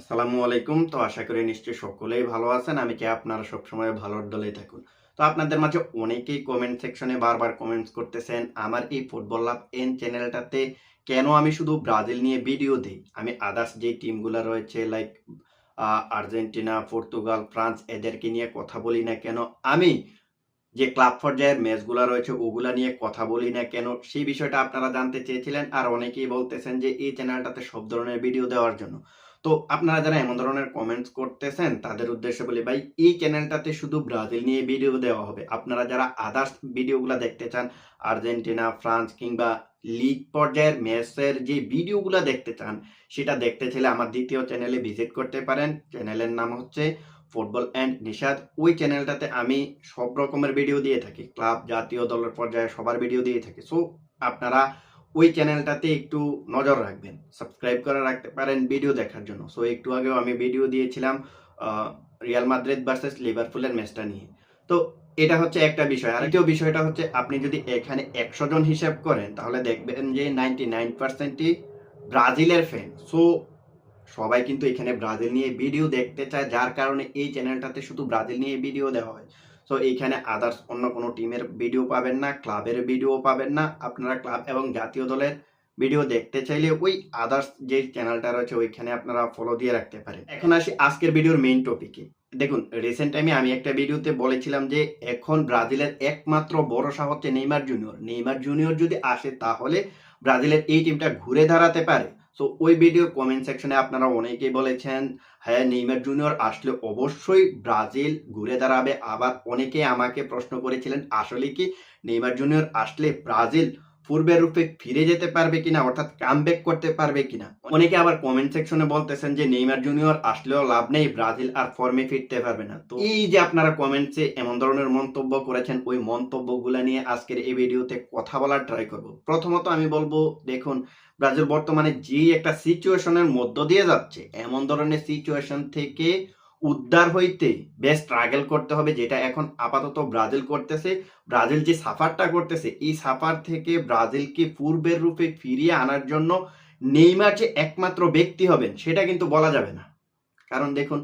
আসসালামু আলাইকুম। তো আশা করি নিশ্চয়ই সকলেই ভালো আছেন। আমি চাই আপনারা সবসময় ভালোর দলেই থাকুন। তো আপনাদের মাঝে অনেকেই কমেন্ট সেকশনে বারবার কমেন্টস করতেছেন, আমার এই ফুটবল লাভ এন চ্যানেলটাতে কেন আমি শুধু ব্রাজিল নিয়ে ভিডিও দিই? আমি আদার্স যে টিমগুলো রয়েছে লাইক আর্জেন্টিনা, পর্তুগাল, ফ্রান্স, এদেরকে নিয়ে কথা বলি না কেন? আমি যে ক্লাব পর্যায়ের ম্যাচগুলো রয়েছে, ওগুলা নিয়ে কথা বলি না কেন? সেই বিষয়টা আপনারা জানতে চেয়েছিলেন, আর অনেকেই বলতেছেন যে এই চ্যানেলটাতে সব ধরনের ভিডিও দেওয়ার জন্য। তো আপনারা যারা এমন ধরনের কমেন্টস করতেছেন, তাদের উদ্দেশ্যে বলি ভাই, এই চ্যানেলটাতে শুধু ব্রাজিল নিয়ে ভিডিও দেওয়া হবে। আপনারা যারা আদার্স ভিডিওগুলো দেখতে চান, আর্জেন্টিনা, ফ্রান্স কিংবা লিগ পর্যায়ের ম্যাচের যে ভিডিওগুলো দেখতে চান, সেটা দেখতে চাইলে আমার দ্বিতীয় চ্যানেলে ভিজিট করতে পারেন। চ্যানেলের নাম হচ্ছে ফুটবল অ্যান্ড নিষাদ ওই চ্যানেলটাতে আমি সব রকমের ভিডিও দিয়ে থাকি। ক্লাব জাতীয় দলের পর্যায়ে সবার ভিডিও দিয়ে থাকি। সো আপনারা ওই চ্যানেলটাতে একটু নজর রাখবেন সাবস্ক্রাইব করে রাখতে পারেন ভিডিও দেখার জন্য। সো একটু আগেও আমি ভিডিও দিয়েছিলাম রিয়াল মাদ্রিদ ভার্সেস লিভারপুলের ম্যাচটা নিয়ে। তো, এটা হচ্ছে একটা বিষয়। আর দ্বিতীয় বিষয়টা হচ্ছে, আপনি যদি এখানে একশো জন হিসাব করেন, তাহলে দেখবেন যে নাইনটি নাইন পার্সেন্টই ব্রাজিলের ফ্যান সো সবাই কিন্তু এখানে ব্রাজিল নিয়ে ভিডিও দেখতে চায়, যার কারণে এই চ্যানেলটাতে শুধু ব্রাজিল নিয়ে ভিডিও দেওয়া হয়। সো এইখানে আদার্স অন্য কোনো টিমের ভিডিও পাবেন না ক্লাবের ভিডিও পাবেন না। আপনারা ক্লাব এবং জাতীয় দলের ভিডিও দেখতে চাইলে ওই আদার্স যে চ্যানেলটা রয়েছে, ওইখানে আপনারা ফলো দিয়ে রাখতে পারেন। এখন আসি আজকের ভিডিওর মেইন টপিকে দেখুন রিসেন্ট টাইমে আমি একটা ভিডিওতে বলেছিলাম যে, এখন ব্রাজিলের একমাত্র ভরসা হচ্ছে নেইমার জুনিয়র নেইমার জুনিয়র যদি আসে, তাহলে ব্রাজিলের এই টিমটা ঘুরে দাঁড়াতে পারে। সো ওই ভিডিওর কমেন্ট সেকশনে আপনারা অনেকেই বলেছেন হ্যাঁ নেইমার জুনিয়র আসলে অবশ্যই ব্রাজিল ঘুরে দাঁড়াবে। আবার অনেকে আমাকে প্রশ্ন করেছিলেন, আসলে কি নেইমার জুনিয়র আসলে ব্রাজিল পূর্বের রূপে ফিরে যেতে পারবে কিনা, অর্থাৎ কামব্যাক করতে পারবে কিনা? অনেকে আবার কমেন্ট সেকশনে বলতেছেন যে নেইমার জুনিয়র আসলেও লাভ নেই, ব্রাজিল আর ফর্মে ফিরতে পারবে না। তো এই যে আপনারা কমেন্টসে এমন ধরনের মন্তব্য করেছেন, ওই মন্তব্যগুলো নিয়ে আজকের এই ভিডিওতে কথা বলার ট্রাই করব। প্রথমত আমি বলব, দেখুন, ব্রাজিল বর্তমানে যে একটা সিচুয়েশনের মধ্য দিয়ে যাচ্ছে, এমন ধরনের সিচুয়েশন থেকে উদ্ধার হইতে বেশ স্ট্রাগল করতে হবে, যেটা এখন আপাতত ব্রাজিল করতেছে। ব্রাজিল যে সাফারটা করতেছে, এই সাফার থেকে ব্রাজিলকে পূর্বের রূপে ফিরিয়ে আনার জন্য নেইমার যে একমাত্র ব্যক্তি হবেন, সেটা কিন্তু বলা যাবে না। কারণ দেখুন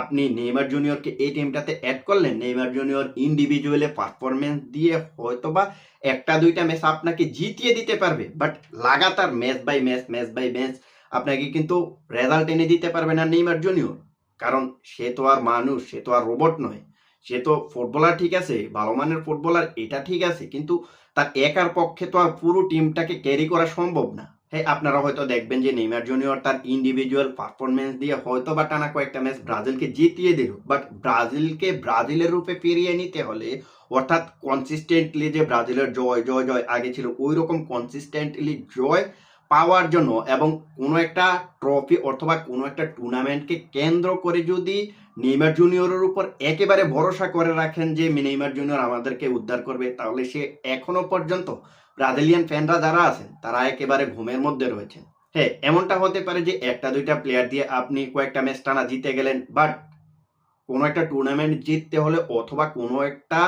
আপনি নেইমার জুনিয়রকে এই টিমটাতে অ্যাড করলেন, নেইমার জুনিয়র ইন্ডিভিজুয়ালে পারফরমেন্স দিয়ে হয়তোবা একটা দুইটা ম্যাচ আপনাকে জিতিয়ে দিতে পারবে বাট লাগাতার match by match match by match আপনাকে কিন্তু রেজাল্ট এনে দিতে পারবে না নেইমার জুনিয়র। কারণ সে তো আর মানুষ, সে তো আর রোবট নয়। সে তো ফুটবলার ঠিক আছে, ভালো মানের ফুটবলার এটা ঠিক আছে, কিন্তু তার একার পক্ষে তো আর পুরো টিমটাকে ক্যারি করা সম্ভব না। হ্যাঁ আপনারা হয়তো দেখবেন যে নেইমার জুনিয়র তার ইন্ডিভিজুয়াল পারফরমেন্স দিয়ে হয়তো বা টানা কয়েকটা ম্যাচ ব্রাজিলকে জিতিয়ে দিল। বাট ব্রাজিলকে ব্রাজিলের রূপে ফিরিয়ে নিতে হলে অর্থাৎ কনসিস্টেন্টলি যে ব্রাজিলের জয় জয় জয় আগে ছিল ওই রকম কনসিস্টেন্টলি জয় পাওয়ার জন্য এবং কোনো একটা ট্রফি অথবা কোনো একটা টুর্নামেন্টকে কেন্দ্র করে যদি নেইমার জুনিয়রের উপর একেবারে ভরসা করে রাখেন যে নেইমার জুনিয়র আমাদেরকে উদ্ধার করবে, তাহলে সে এখনও পর্যন্ত ব্রাজিলিয়ান ফ্যানরা যারা আছেন, তারা একেবারে ঘুমের মধ্যে রয়েছেন। হ্যাঁ এমনটা হতে পারে যে একটা, দুইটা প্লেয়ার দিয়ে আপনি কয়েকটা ম্যাচ টানা জিতে গেলেন বাট কোনো একটা টুর্নামেন্ট জিততে হলে অথবা কোনো একটা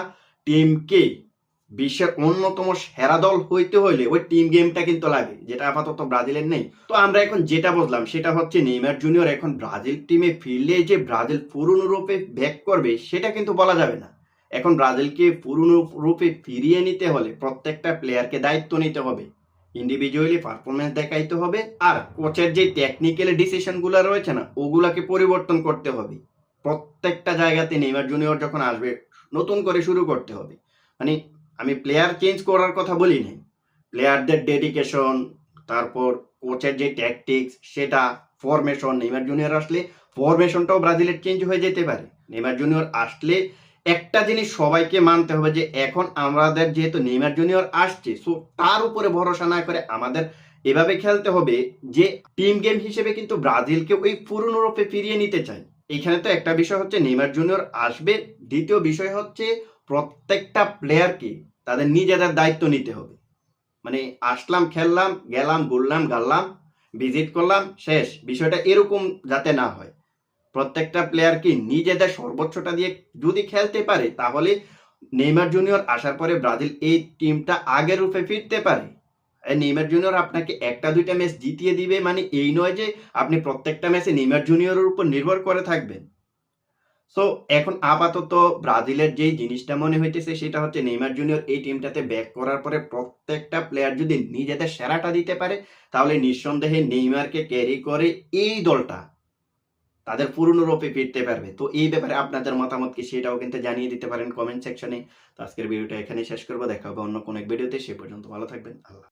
টিমকে বিশ্বের অন্যতম সেরা দল হইতে হইলে ওই টিম গেমটা কিন্তু লাগে, যেটা আপাতত ব্রাজিলের নেই। তো আমরা এখন যেটা বুঝলাম, সেটা হচ্ছে নেইমার জুনিয়র এখন ব্রাজিল টিমে ফিরলে যে ব্রাজিল পুরনো রূপে ব্যাক করবে, সেটা কিন্তু বলা যাবে না। এখন ব্রাজিলকে পুরনো রূপে ফিরিয়ে নিতে হলে প্রত্যেকটা প্লেয়ারকে দায়িত্ব নিতে হবে। ইন্ডিভিজুয়ালি পারফরমেন্স দেখাইতে হবে, আর কোচের যে টেকনিক্যাল ডিসিশনগুলো রয়েছে না, ওগুলাকে পরিবর্তন করতে হবে। প্রত্যেকটা জায়গাতে নেইমার জুনিয়র যখন আসবে, নতুন করে শুরু করতে হবে। মানে আমি প্লেয়ার চেঞ্জ করার কথা বলি নাই প্লেয়ারদের ডেডিকেশন তারপর কোচের যে ট্যাকটিক্স সেটা ফরমেশন নেইমার জুনিয়র আসলে ফরমেশনটাও ব্রাজিলের চেঞ্জ হয়ে যেতে পারে। নেইমার জুনিয়র আসলে একটা জিনিস সবাইকে মানতে হবে যে, এখন আমাদের যেহেতু নেইমার জুনিয়র আসছে সো তার উপরে ভরসা না করে আমাদের এভাবে খেলতে হবে যে টিম গেম হিসেবে কিন্তু ব্রাজিলকে ওই পুরনো রূপে ফিরিয়ে নিতে চাই। এখানে তো একটা বিষয় হচ্ছে নেইমার জুনিয়র আসবে। দ্বিতীয় বিষয় হচ্ছে, প্রত্যেকটা প্লেয়ারকে তাদের নিজেদের দায়িত্ব নিতে হবে। মানে আসলাম, খেললাম, গেলাম, ঘুরলাম গাললাম ভিজিট করলাম, শেষ। বিষয়টা এরকম যাতে না হয়। প্রত্যেকটা প্লেয়ারকে নিজেদের সর্বোচ্চটা দিয়ে যদি খেলতে পারে, তাহলে নেইমার জুনিয়র আসার পরে ব্রাজিল এই টিমটা আগের রূপে ফিরতে পারে। নেইমার জুনিয়র আপনাকে একটা, দুইটা ম্যাচ জিতিয়ে দিবে। মানে এই নয় যে আপনি প্রত্যেকটা ম্যাচে নেইমার জুনিয়রের উপর নির্ভর করে থাকবেন। সো এখন আপাতত ব্রাজিলের যেই জিনিসটা মনে হইতেছে সেটা হচ্ছে নেইমার জুনিয়র এই টিমটাতে ব্যাক করার পরে প্রত্যেকটা প্লেয়ার যদি নিজেদের সেরাটা দিতে পারে, তাহলে নিঃসন্দেহে নেইমারকে ক্যারি করে এই দলটা তাদের রূপে ফিরতে পারবে। তো এই ব্যাপারে আপনাদের মতামত কি সেটাও কিন্তু জানিয়ে দিতে পারেন কমেন্ট সেকশনে তো আজকের ভিডিওটা এখানেই শেষ করব। দেখা হবে অন্য কোনো এক ভিডিওতে। সে পর্যন্ত ভালো থাকবেন। আল্লাহ